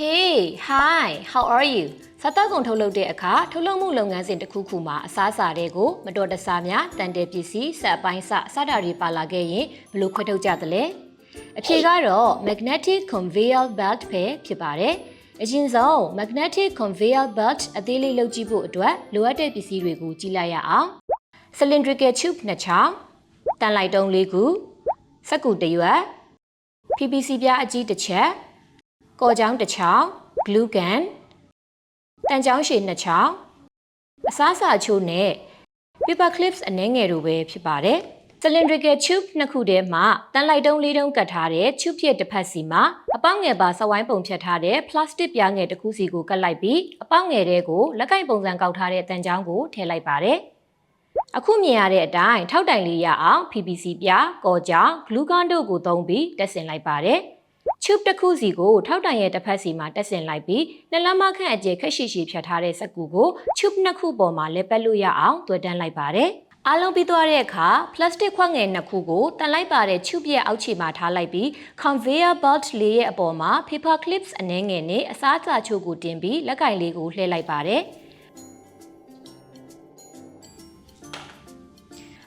Hey, hi, how are you? စားတောက်ကုန်ထုတ်လုပ်တဲ့အခါထုတ်လုပ်မှုလုပ်ငန်းစဉ်တစ်ခုခုမှာအစားအစာတွေကိုမတော်တဆများတန်တယ်ပစ္စည်းဆက်အပိုင်းစစတာတွေပါလာခဲ့ရင်ဘယ်လိုခွဲထုတ်ကြသလဲအဖြေကတော့ magnetic conveyor belt ပဲဖြစ်ပါတယ်အရင်ဆုံး magnetic conveyor belt အသေးလေးလုပ်ကြည့်ဖို့အတွက်လိုအပ်တဲ့ပစ္စည်းတွေကိုကြည့်လိုက်ရအောင် cylindrical tube နှစ်ချောင်းတန်လိုက်တုံးလေးခုစက္ကူတစ်ရွက် PPC ပြားအကြီးတစ်ချက် ကော်ချောင်းတစ်ချောင်း glue gun တန်ချောင်းရှည်နှစ်ချောင်းအစားအစာအချို့နဲ့ paper clips အနှဲငယ်တို့ပဲဖြစ်ပါတယ် cylindrical tube နှစ်ခုထဲမှာတန်လိုက်တုံးလေးတုံးကတ်ထားတဲ့ tube ရဲ့တစ်ဖက်စီမှာအပေါက်ငယ်ပါစဝိုင်းပုံဖြတ်ထားတဲ့ plastic ပြားငယ်တစ်ခုစီကိုကတ်လိုက်ပြီးအပေါက်ငယ်တွေကိုလက်ကင်ပုံစံကောက်ထားတဲ့တန်ချောင်းကိုထည့်လိုက်ပါတယ်အခုမြင်ရတဲ့အတိုင်းထောက်တိုင်လေးရအောင် PPC ပြားကော်ကြောင် glue gun တို့ကိုသုံးပြီးတက်ဆင်လိုက်ပါတယ် tube တစ်ခုစီကိုထောက်တိုင်ရဲ့တစ်ဖက်စီမှာတက်ဆင်လိုက်ပြီးနှစ်လက်မခန့်အကျယ်ခက်ရှိရှိဖြတ်ထားတဲ့စက်ကူကို tube နှစ်ခုပေါ်မှာလဲပတ်လို့ရအောင်တွဲတန်းလိုက်ပါတယ်။အားလုံးပြီးသွားတဲ့အခါ plastic ခွက်ငယ်နှစ်ခုကိုတန်လိုက်ပါတဲ့ tube ရဲ့အောက်ခြေမှာထားလိုက်ပြီး conveyor belt လေးရဲ့အပေါ်မှာ paper clips အနှဲငယ်နဲ့အစားအစာချို့ကိုတင်ပြီးလက်ကင်လေးကိုလှည့်လိုက်ပါတယ်။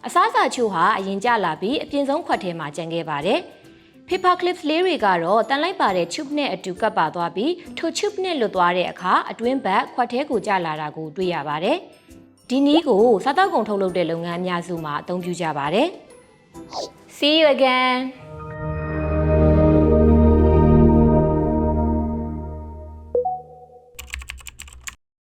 အစားအစာချို့ဟာအရင်ကျလာပြီးအပြင်ဆုံးခွက်ထဲမှာကျန်ခဲ့ပါတယ်။ paper clips လေးတွေကတော့တန်လိုက်ပါတဲ့ tube နဲ့အတူကပ်ပါသွားပြီးထို tube နဲ့လွတ်သွားတဲ့အခါအတွင်းဘက်ခွက်ထဲကိုကျလာတာကိုတွေ့ရပါတယ်။ဒီနည်းကိုစားတောက်ကုန်ထုတ်လုပ်တဲ့လုပ်ငန်းအများစုမှာအသုံးပြုကြပါတယ်။ See you again